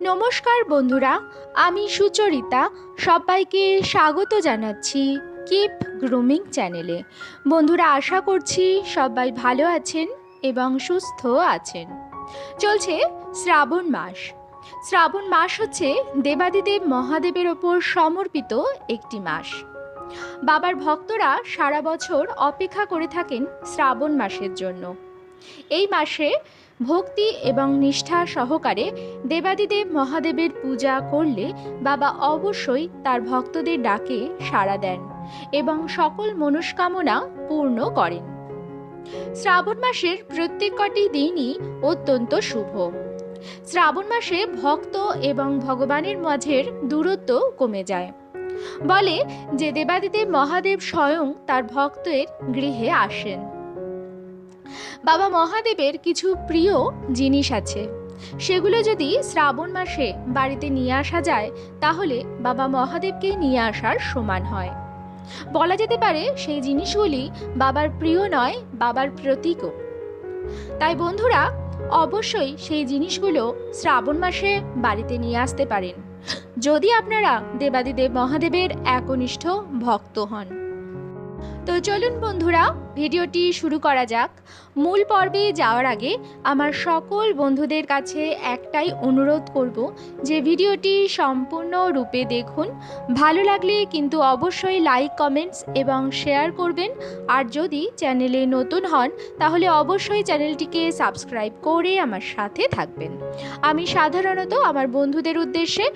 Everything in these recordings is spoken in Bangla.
নমস্কার বন্ধুরা, আমি সুচরিতা, সবাইকে স্বাগত জানাচ্ছি কিপ গ্রুমিং চ্যানেলে। বন্ধুরা, আশা করছি সবাই ভালো আছেন এবং সুস্থ আছেন। চলছে শ্রাবণ মাস। শ্রাবণ মাস হচ্ছে দেবাদিদেব মহাদেবের ওপর সমর্পিত একটি মাস। বাবার ভক্তরা সারা বছর অপেক্ষা করে থাকেন শ্রাবণ মাসের জন্য। এই মাসে ভক্তি এবং নিষ্ঠা সহকারে দেবাদিদেব মহাদেবের পূজা করলে বাবা অবশ্যই তার ভক্তদের ডাকে সাড়া দেন এবং সকল মনস্কামনা পূর্ণ করেন। শ্রাবণ মাসের প্রত্যেক কটি দিনই অত্যন্ত শুভ। শ্রাবণ মাসে ভক্ত এবং ভগবানের মাঝের দূরত্ব কমে যায়। বলে যে দেবাদিদেব মহাদেব স্বয়ং তার ভক্তের গৃহে আসেন। বাবা মহাদেবের কিছু প্রিয় জিনিস আছে। সেগুলো যদি শ্রাবণ মাসে বাড়িতে নিয়ে আসা যায়, তাহলে বাবা মহাদেবকে নিয়ে আসার সমান হয়। বলা যেতে পারে সেই জিনিসগুলি বাবার প্রিয় নয়, বাবার প্রতীকও। তাই বন্ধুরা, অবশ্যই সেই জিনিসগুলো শ্রাবণ মাসে বাড়িতে নিয়ে আসতে পারেন। যদি আপনারা দেবাদিদেব মহাদেবের একনিষ্ঠ ভক্ত হন। তো চলুন বন্ধুরা, ভিডিওটি শুরু করা যাক। মূল পর্বে যাওয়ার আগে আমার সকল বন্ধুদের কাছে একটাই অনুরোধ করব যে ভিডিওটি সম্পূর্ণ রূপে দেখুন। ভালো লাগলে কিন্তু অবশ্যই লাইক, কমেন্টস এবং শেয়ার করবেন। আর যদি চ্যানেলে নতুন হন, তাহলে অবশ্যই চ্যানেলটিকে সাবস্ক্রাইব করে আমার সাথে থাকবেন। আমি সাধারণত আমার বন্ধুদের উদ্দেশ্যে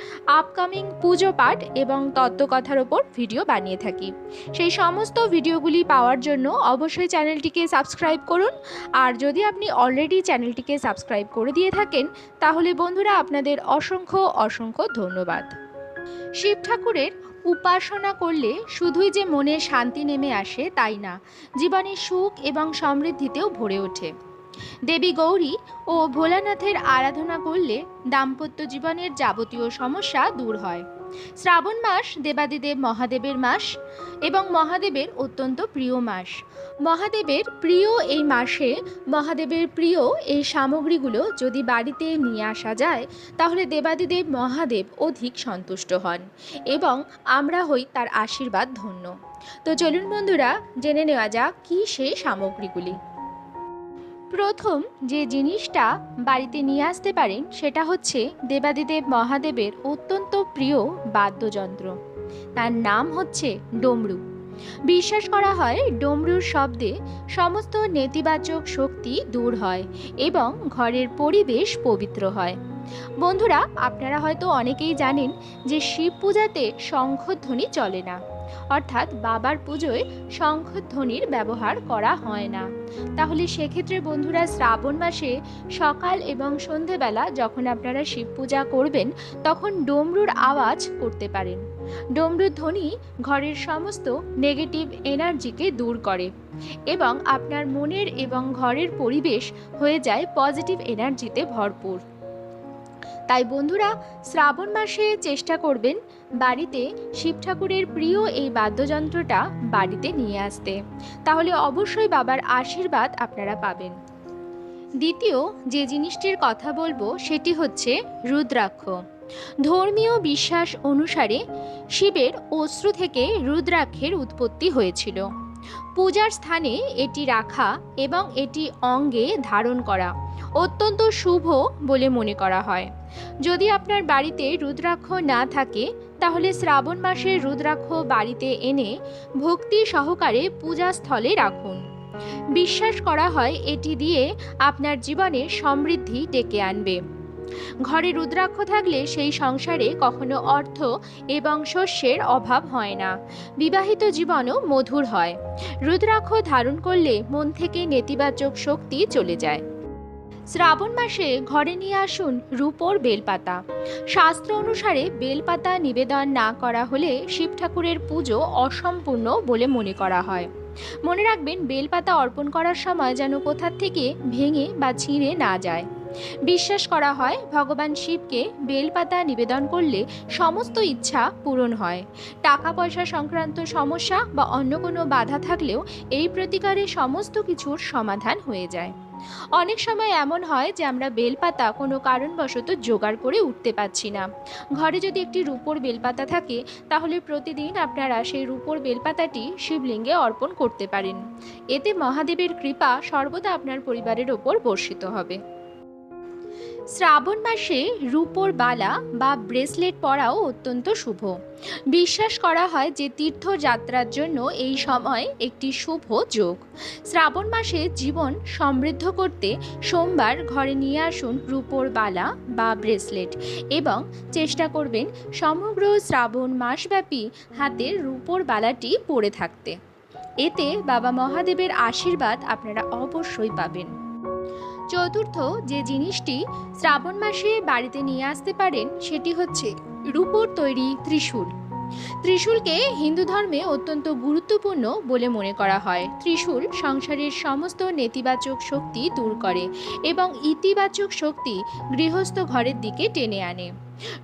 আপকামিং পুজো পাঠ এবং তত্ত্বকথার ওপর ভিডিও বানিয়ে থাকি। সেই সমস্ত ভিডিওগুলি পাওয়ার জন্য অবশ্যই চ্যানেলটিকে সাবস্ক্রাইব করুন। আর যদি আপনি অলরেডি চ্যানেলটিকে সাবস্ক্রাইব করে দিয়ে থাকেন, তাহলে বন্ধুরা আপনাদের অসংখ্য অসংখ্য ধন্যবাদ। শিব ঠাকুরের উপাসনা করলে শুধুই যে মনে শান্তি নেমে আসে তাই না? জীবনে সুখ এবং সমৃদ্ধিতেও ভরে ওঠে। দেবী গৌরী ও ভোলানাথের আরাধনা করলে দাম্পত্য জীবনের যাবতীয় সমস্যা দূর হয়। শ্রাবণ মাস দেবাদিদেব মহাদেবের মাস এবং মহাদেবের অত্যন্ত প্রিয় মাস। মহাদেবের প্রিয় এই মাসে মহাদেবের প্রিয় এই সামগ্রীগুলো যদি বাড়িতে নিয়ে আসা যায়, তাহলে দেবাদিদেব মহাদেব অধিক সন্তুষ্ট হন এবং আমরা হই তার আশীর্বাদ ধন্য। তো চলুন বন্ধুরা, জেনে নেওয়া যাক কী সেই সামগ্রীগুলি। প্রথম যে জিনিসটা বাড়িতে নিয়ে আসতে পারেন সেটা হচ্ছে দেবাদিদেব মহাদেবের অত্যন্ত প্রিয় বাদ্যযন্ত্র। তার নাম হচ্ছে ডমরু। বিশ্বাস করা হয় ডমরুর শব্দে সমস্ত নেতিবাচক শক্তি দূর হয় এবং ঘরের পরিবেশ পবিত্র হয়। বন্ধুরা, আপনারা হয়তো অনেকেই জানেন যে শিব পূজাতে শঙ্খধ্বনি চলে না। অর্থাৎ বাবার পুজোয় শঙ্খধ্বনির ব্যবহার করা হয় না। তাহলে সেক্ষেত্রে বন্ধুরা শ্রাবণ মাসে সকাল এবং সন্ধেবেলা যখন আপনারা শিব পূজা করবেন, তখন ডমরুর আওয়াজ করতে পারেন। ডমরুর ধ্বনি ঘরের সমস্ত নেগেটিভ এনার্জিকে দূর করে এবং আপনার মনের এবং ঘরের পরিবেশ হয়ে যায় পজিটিভ এনার্জিতে ভরপুর। তাই বন্ধুরা শ্রাবণ মাসে চেষ্টা করবেন বাড়িতে শিব ঠাকুরের প্রিয় এই বাদ্যযন্ত্রটা বাড়িতে নিয়ে আসতে। তাহলে অবশ্যই বাবার আশীর্বাদ আপনারা পাবেন। দ্বিতীয় যে জিনিসটির কথা বলব সেটি হচ্ছে রুদ্রাক্ষ। ধর্মীয় বিশ্বাস অনুসারে শিবের অশ্রু থেকে রুদ্রাক্ষের উৎপত্তি হয়েছিল। পূজার স্থানে এটি রাখা এবং এটি অঙ্গে ধারণ করা অত্যন্ত শুভ বলে মনে করা হয়। যদি আপনার বাড়িতে রুদ্রাক্ষ না থাকে, তাহলে শ্রাবণ মাসে রুদ্রাক্ষ বাড়িতে এনে ভক্তি সহকারে পূজাস্থলে রাখুন। বিশ্বাস করা হয় এটি দিয়ে আপনার জীবনে সমৃদ্ধি ডেকে আনবে। ঘরে রুদ্রাক্ষ থাকলে সেই সংসারে কখনো অর্থ এবং শস্যের অভাব হয় না। বিবাহিত জীবনও মধুর হয়। রুদ্রাক্ষ ধারণ করলে মন থেকে নেতিবাচক শক্তি চলে যায়। শ্রাবণ মাসে ঘরে নিয়ে আসুন রূপোর বেলপাতা। শাস্ত্র অনুসারে বেলপাতা নিবেদন না করা হলে শিব ঠাকুরের পুজো অসম্পূর্ণ বলে মনে করা হয়। মনে রাখবেন, বেলপাতা অর্পণ করার সময় যেন কোথার থেকে ভেঙে বা ছিঁড়ে না যায়। বিশ্বাস করা হয়, ভগবান শিবকে বেলপাতা নিবেদন করলে সমস্ত ইচ্ছা পূরণ হয়। টাকা পয়সা সংক্রান্ত সমস্যা বা অন্য কোনো বাধা থাকলেও এই প্রতিকারে সমস্ত কিছুর সমাধান হয়ে যায়। অনেক সময় এমন হয় যে আমরা বেলপাতা কোনো কারণবশত জোগাড় করে উঠতে পারছি না। ঘরে যদি একটি রূপোর বেলপাতা থাকে, তাহলে প্রতিদিন আপনারা সেই রূপোর বেলপাতাটি শিবলিঙ্গে অর্পণ করতে পারেন। এতে মহাদেবের কৃপা সর্বদা আপনার পরিবারের ওপর বর্ষিত হবে। শ্রাবণ মাসে রূপোর বালা বা ব্রেসলেট পরাও অত্যন্ত শুভ। বিশ্বাস করা হয় যে তীর্থযাত্রার জন্য এই সময় একটি শুভ যোগ। শ্রাবণ মাসে জীবন সমৃদ্ধ করতে সোমবার ঘরে নিয়ে আসুন রূপোর বালা বা ব্রেসলেট এবং চেষ্টা করবেন সমগ্র শ্রাবণ মাসব্যাপী হাতের রূপোর বালাটি পরে থাকতে। এতে বাবা মহাদেবের আশীর্বাদ আপনারা অবশ্যই পাবেন। চতুর্থ যে জিনিসটি শ্রাবণ মাসে বাড়িতে নিয়ে আসতে পারেন সেটি হচ্ছে রূপোর তৈরি ত্রিশূল। ত্রিশূলকে হিন্দু ধর্মে অত্যন্ত গুরুত্বপূর্ণ বলে মনে করা হয়। ত্রিশূল সংসারের সমস্ত নেতিবাচক শক্তি দূর করে এবং ইতিবাচক শক্তি গৃহস্থ ঘরের দিকে টেনে আনে।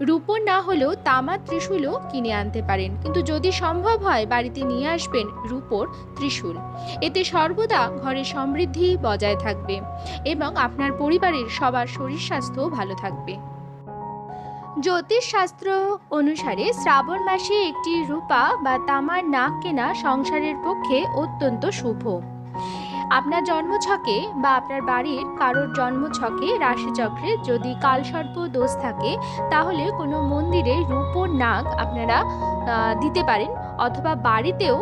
রূপোর না হলেও তামার ত্রিশূলও কিনে আনতে পারেন। কিন্তু যদি সম্ভব হয় বাড়িতে নিয়ে আসবেন রূপোর ত্রিশূল। এতে সর্বদা ঘরে সমৃদ্ধি বজায় থাকবে এবং আপনার পরিবারের সবার শরীর স্বাস্থ্য ভালো থাকবে। জ্যোতিষশাস্ত্র অনুসারে শ্রাবণ মাসে একটি রূপা বা তামার নাক কেনা সংসারের পক্ষে অত্যন্ত শুভ। আপনার জন্মছকে বা আপনার বাড়ির কারোর জন্মছকে রাশিচক্রে যদি কালসর্প দোষ থাকে, তাহলে কোনো মন্দিরে রূপোর নাগ আপনারা দিতে পারেন। অথবা বাড়িতেও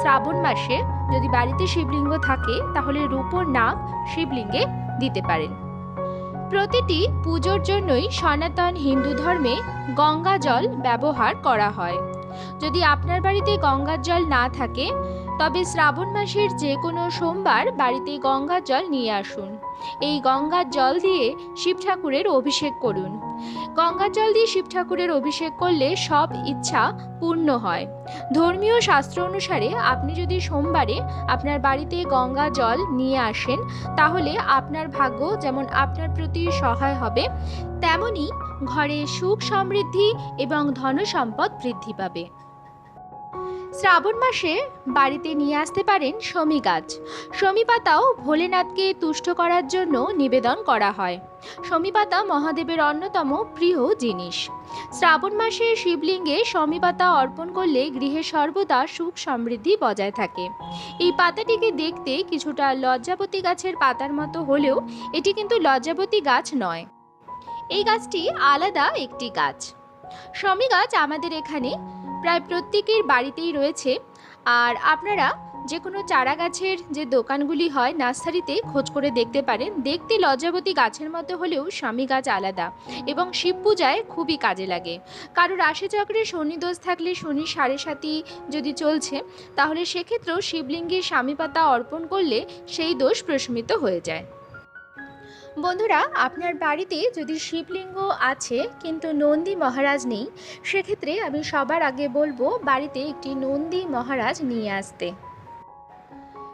শ্রাবণ মাসে যদি বাড়িতে শিবলিঙ্গ থাকে, তাহলে রূপোর নাগ শিবলিঙ্গে দিতে পারেন। প্রতিটি পুজোর জন্যই সনাতন হিন্দু ধর্মে গঙ্গা জল ব্যবহার করা হয়। যদি আপনার বাড়িতে গঙ্গার জল না থাকে তবে শ্রাবণ মাসের যে কোনো সোমবার বাড়িতে গঙ্গার জল নিয়ে আসুন। এই গঙ্গার জল দিয়ে শিব ঠাকুরের অভিষেক করুন। গঙ্গার জল দিয়ে শিব ঠাকুরের অভিষেক করলে সব ইচ্ছা পূর্ণ হয়। ধর্মীয় শাস্ত্র অনুসারে আপনি যদি সোমবারে আপনার বাড়িতে গঙ্গা জল নিয়ে আসেন, তাহলে আপনার ভাগ্য যেমন আপনার প্রতি সহায় হবে, তেমনি ঘরে সুখ সমৃদ্ধি এবং ধন সম্পদ বৃদ্ধি পাবে। শ্রাবণ মাসে বাড়িতে নিয়ে আসতে পারেন শমী গাছ। শমী পাতাও ভোলেনাথকে তুষ্ট করার জন্য নিবেদন করা হয়। শমী পাতা মহাদেবের অন্যতম প্রিয় জিনিস। শ্রাবণ মাসে শিবলিঙ্গে শমী পাতা অর্পণ করলে গৃহে সর্বদা সুখ সমৃদ্ধি বজায় থাকে। এই পাতাটিকে দেখতে কিছুটা লজ্জাবতী গাছের পাতার মতো হলেও এটি কিন্তু লজ্জাবতী গাছ নয়। এই গাছটি আলাদা একটি গাছ। শমী গাছ আমাদের এখানে প্রায় প্রত্যেকের বাড়িতেই রয়েছে। আর আপনারা যে কোনো চারা গাছের যে দোকানগুলি হয় নার্সারিতে খোঁজ করে দেখতে পারেন। দেখতে লজ্জাবতী গাছের মতো হলেও স্বামী গাছ আলাদা এবং শিব পূজায় খুবই কাজে লাগে। কারোর রাশিচক্রে শনি দোষ থাকলে শনি সাড়ে সাতি যদি চলছে, তাহলে সেক্ষেত্রেও শিবলিঙ্গে স্বামী পাতা অর্পণ করলে সেই দোষ প্রশমিত হয়ে যায়। বন্ধুরা, আপনার বাড়িতে যদি শিবলিঙ্গ আছে কিন্তু নন্দী মহারাজ নেই, সেক্ষেত্রে আমি সবার আগে বলব বাড়িতে একটি নন্দী মহারাজ নিয়ে আসতে।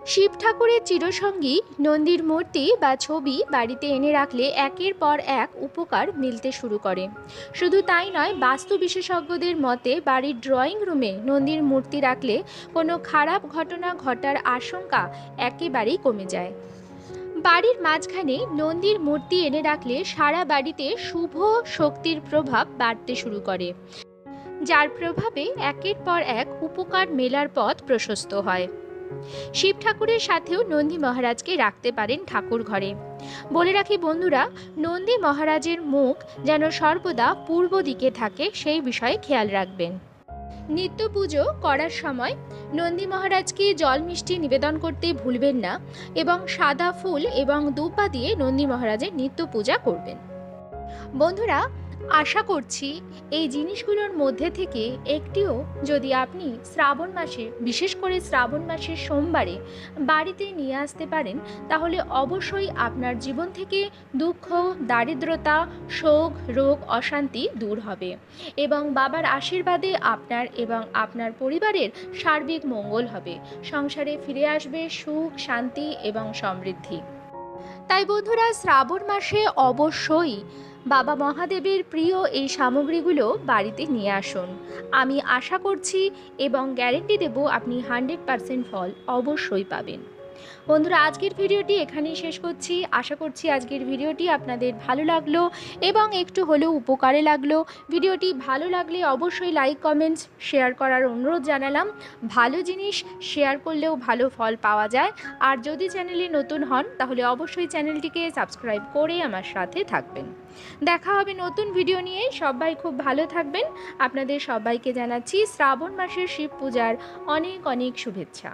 শিব ঠাকুরের চিরসঙ্গী নন্দীর মূর্তি বা ছবি বাড়িতে এনে রাখলে একের পর এক উপকার মিলতে শুরু করে। শুধু তাই নয়, বাস্তু বিশেষজ্ঞদের মতে বাড়ির ড্রয়িং রুমে নন্দীর মূর্তি রাখলে কোনো খারাপ ঘটনা ঘটার আশঙ্কা একেবারেই কমে যায়। বাড়ির মাঝখানে নন্দীর মূর্তি এনে রাখলে সারা বাড়িতে শুভ শক্তির প্রভাব বাড়তে শুরু করে। যার প্রভাবে একের পর এক উপকার মেলার পথ প্রশস্ত হয়। শিব ঠাকুরের সাথেও নন্দী মহারাজকে রাখতে পারেন ঠাকুর ঘরে। বলে রাখি বন্ধুরা, নন্দী মহারাজের মুখ যেন সর্বদা পূর্ব দিকে থাকে, সেই বিষয়ে খেয়াল রাখবেন। নিত্য পুজো করার সময় নন্দী মহারাজকে জল মিষ্টি নিবেদন করতে ভুলবেন না এবং সাদা ফুল এবং দুপা দিয়ে নন্দী মহারাজের নিত্য পূজা করবেন। বন্ধুরা আশা করছি এই জিনিসগুলোর মধ্যে থেকে একটিও যদি আপনি শ্রাবণ মাসে, বিশেষ করে শ্রাবণ মাসের সোমবারে বাড়িতে নিয়ে আসতে পারেন, তাহলে অবশ্যই আপনার জীবন থেকে দুঃখ, দারিদ্রতা, শোক, রোগ, অশান্তি দূর হবে এবং বাবার আশীর্বাদে আপনার এবং আপনার পরিবারের সার্বিক মঙ্গল হবে। সংসারে ফিরে আসবে সুখ, শান্তি এবং সমৃদ্ধি। তাই বন্ধুরা, শ্রাবণ মাসে অবশ্যই বাবা মহাদেবের প্রিয় এই সামগ্রীগুলো বাড়িতে নিয়ে আসুন। আমি আশা করছি এবং গ্যারেন্টি দেব আপনি হান্ড্রেড পারসেন্ট ফল অবশ্যই পাবেন। বন্ধুরা, আজকের ভিডিওটি এখানেই শেষ করছি। আশা করছি আজকের ভিডিওটি আপনাদের ভালো লাগল এবং একটু হলেও উপকারে লাগল। ভিডিওটি ভালো লাগলে অবশ্যই লাইক কমেন্টস শেয়ার করার অনুরোধ জানালাম। ভালো জিনিস শেয়ার করলেও ভালো ফল পাওয়া যায়। আর যদি চ্যানেলে নতুন হন, তাহলে অবশ্যই চ্যানেলটিকে সাবস্ক্রাইব করে আমার সাথে থাকবেন। দেখা হবে নতুন ভিডিও নিয়ে। সবাই খুব ভালো থাকবেন। আপনাদের সবাইকে জানাচ্ছি শ্রাবণ মাসের শিব পূজার অনেক অনেক শুভেচ্ছা।